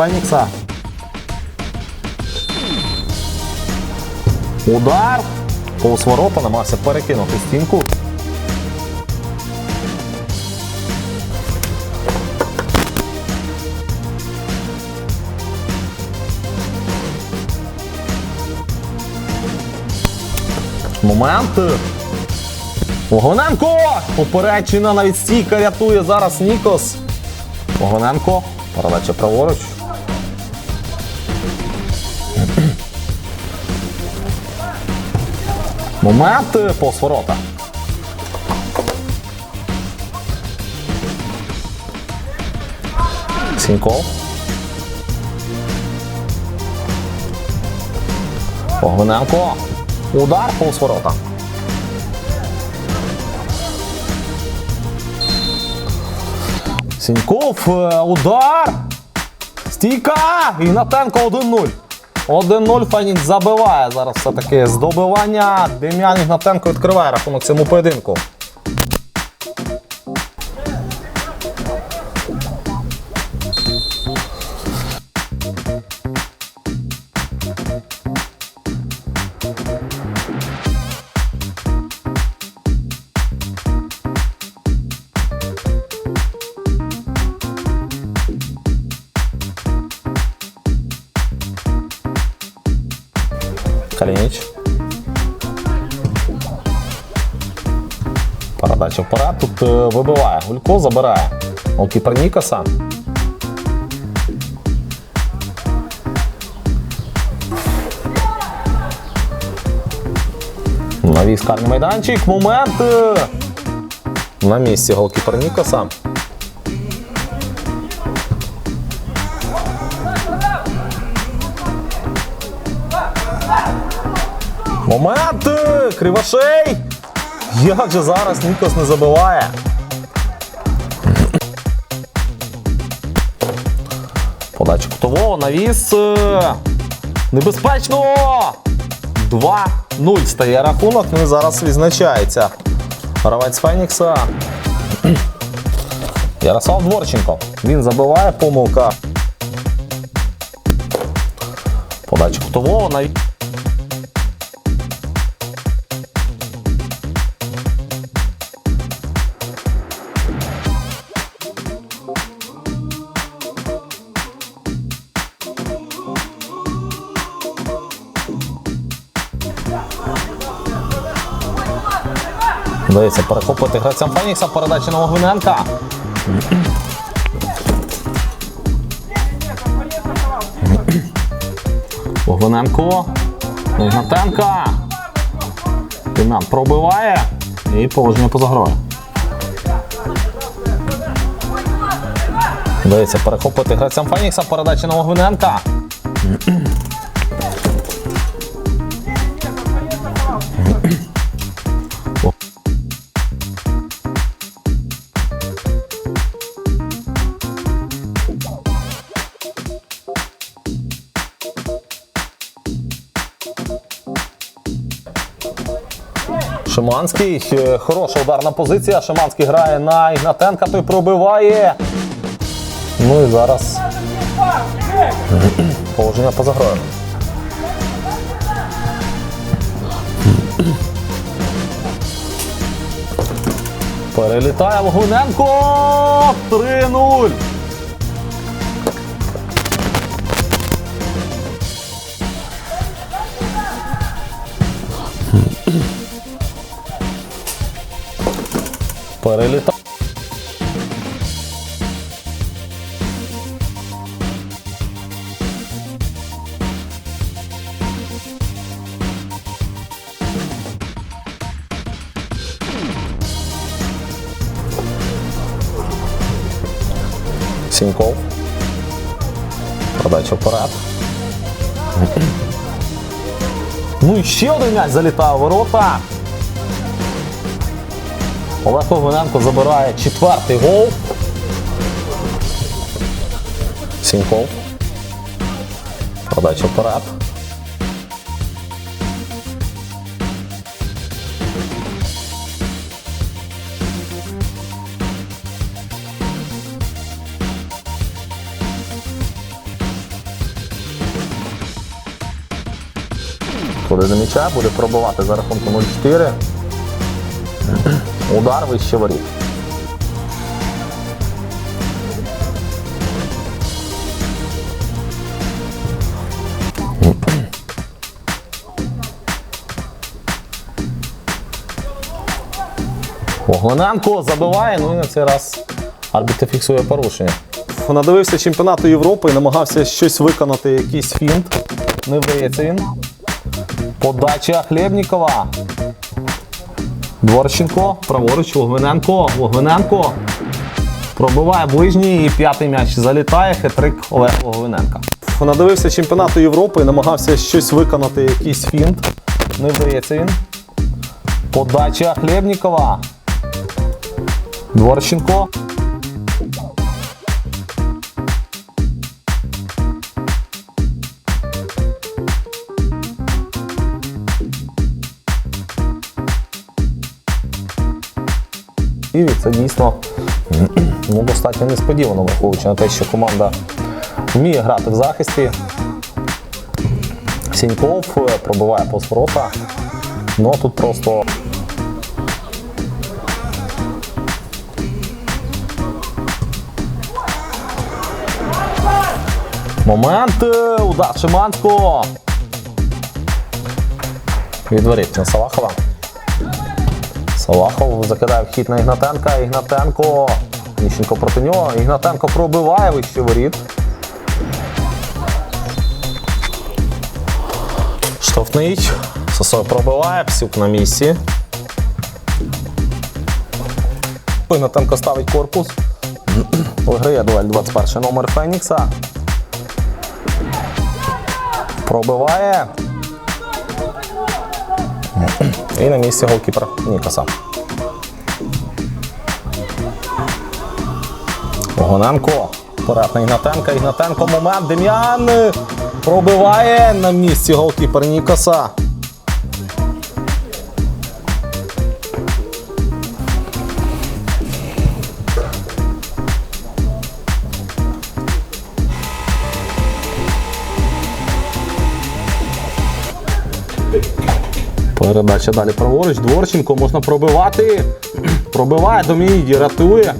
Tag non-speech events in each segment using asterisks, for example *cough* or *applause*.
Шукай Нікса. Удар. Повз ворота намагався перекинути стінку. Момент. Огоненко! Поперечина навіть стійка рятує зараз Нікос. Огоненко. Передача праворуч. Момент повз ворота. Сіньков. Огоненко. Удар повсворота. Сіньков. е, Удар. Стійка! Ігнатенко 1-0. 1-0 Фенікс забиває зараз все-таки здобивання. добивання. Дем'ян Ігнатенко відкриває рахунок цьому поєдинку. Передача вперед. Тут е, вибиває. Гулько забирає. Голкіпер Нікаса. Навіс карний майданчик. Момент. е, На місці голкіпер Нікаса. Момент! Кривошей! Як же зараз Нікос не забиває? Подача кутового, навіс. е, Небезпечно! 2-0 стає рахунок. Ну і зараз відзначається. Гравець Фенікса. Ярослав Дворченко. Він забиває помилка. Подача кутового, навіс. Вдається перехопити гравцям Фенікса. Передача на Вогвиненка. Вогвиненко. Ігнатенка. Дем'ян пробиває. І положення поза грою. Вдається перехопити гравцям Фенікса. Передача на Вогвиненка. Шиманський. е, Хороша ударна позиція. Шиманський грає на Ігнатенка, той пробиває. Ну і зараз положення поза грою. Перелітає Логуненко. 3-0. Перелітає. Сіньков. Подача вперед. *clears throat* Ну і ще один м'яч залітає у ворота. Олег Логвиненко забирає четвертий гол. Сіньков. Подача вперед. Коли до м'яча буде пробувати за рахунком 0-4. Удар вище воріт. Огоненко забиває, ну і на цей раз арбітр фіксує порушення. Надивився чемпіонату Європи і намагався щось виконати, якийсь фінт. Не вдається він. Подача Хлєбнікова. Дворченко, праворуч, Логвиненко, Логвиненко. Пробиває ближній і п'ятий м'яч залітає. Хитрик Олег Логвиненка. Надивився чемпіонату Європи намагався щось виконати, якийсь фінт. Не вдається він. Подача Хлєбнікова. Дворченко. І це дійсно ну, достатньо несподівано, враховуючи на те, що команда вміє грати в захисті. Сіньков е, пробиває повз. Ну тут просто Момент! е, Удар Шиманського. Відворіть на Салахова. Салахов закидає вхід на Ігнатенка. Ігнатенко. Ніщенко проти нього. Ігнатенко пробиває вище воріт. Штовхний. Сосой пробиває, псюк на місці. Ігнатенко ставить корпус. Виграє дуель 21 номер Фенікса. Пробиває. І на місці голкіпер Нікаса. Гоненко. Вперед на Ігнатенка. Ігнатенко момент. Дем'ян пробиває на місці голкіпер Нікаса. Передача далі праворуч. Дворченко можна пробивати. *clears throat* Пробиває Домініді, рятує.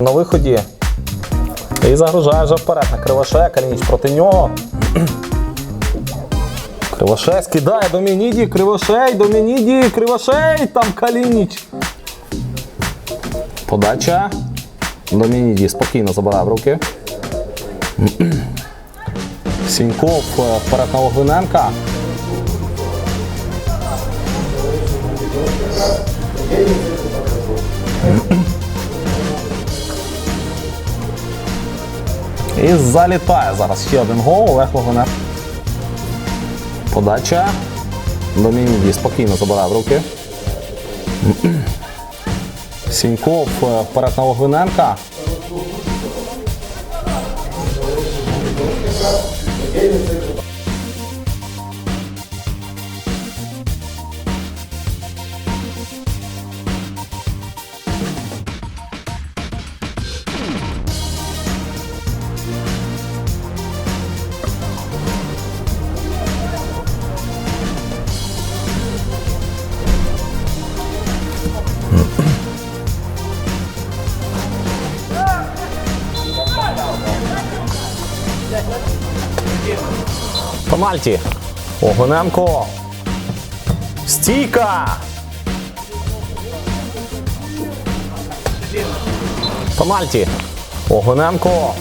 На виході. І загружає вже вперед на Кривошея. Калініч проти нього. *clears throat* Кривошей скидає Домініді, Кривошей, Домініді, Кривошей, там Калініч. Подача. Домініді спокійно забирає в руки. *clears throat* Сіньков е, вперед на Логвиненка. І залітає зараз ще один гол. Олег Логонек. Подача. Домініді спокійно забирає в руки. Сіньков е, вперед на Логвиненка. Пенальті. Огоненко. Стійка. Пенальті. Огоненко.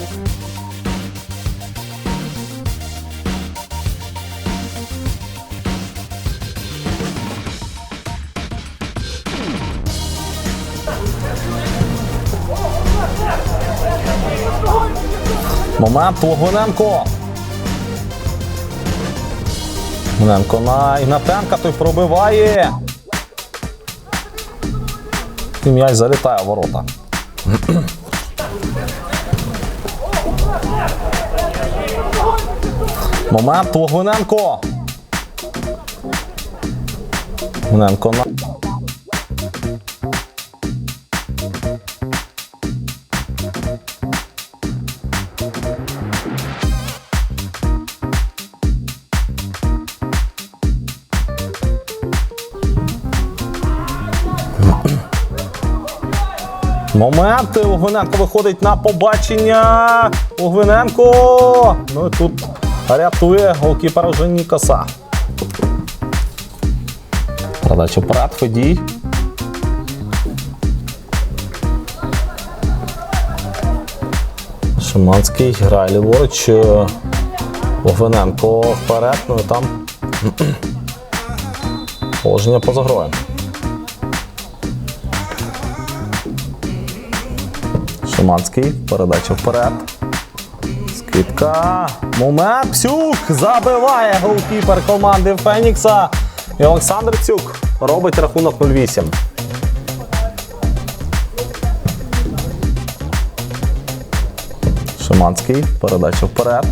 Момент Логвиненко. Гненко на Ігнатенка, той пробиває. І м'яч залітає в ворота. Момент Логвиненко. Гненко на. Момент. Логвиненко виходить на побачення. Логвиненко. Ну і тут рятує голкіпер вже Нікоса. Передача вперед, Федій. Шиманський грає ліворуч. Логвиненко вперед, ну і там *clears throat* положення поза грою. Шиманський, передача вперед. Скидка. Момент. Псюк забиває голкіпер команди Фенікса. І Олександр Цюк робить рахунок 0-8. Шиманський, передача вперед.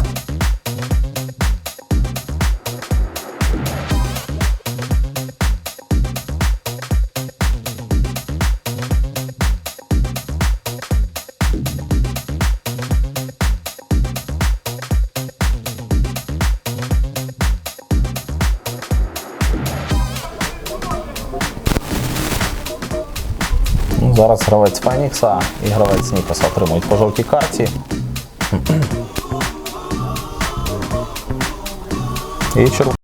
Зараз гравець Фенікса і гравець Нікаса отримують по жовтій карті. І червоний.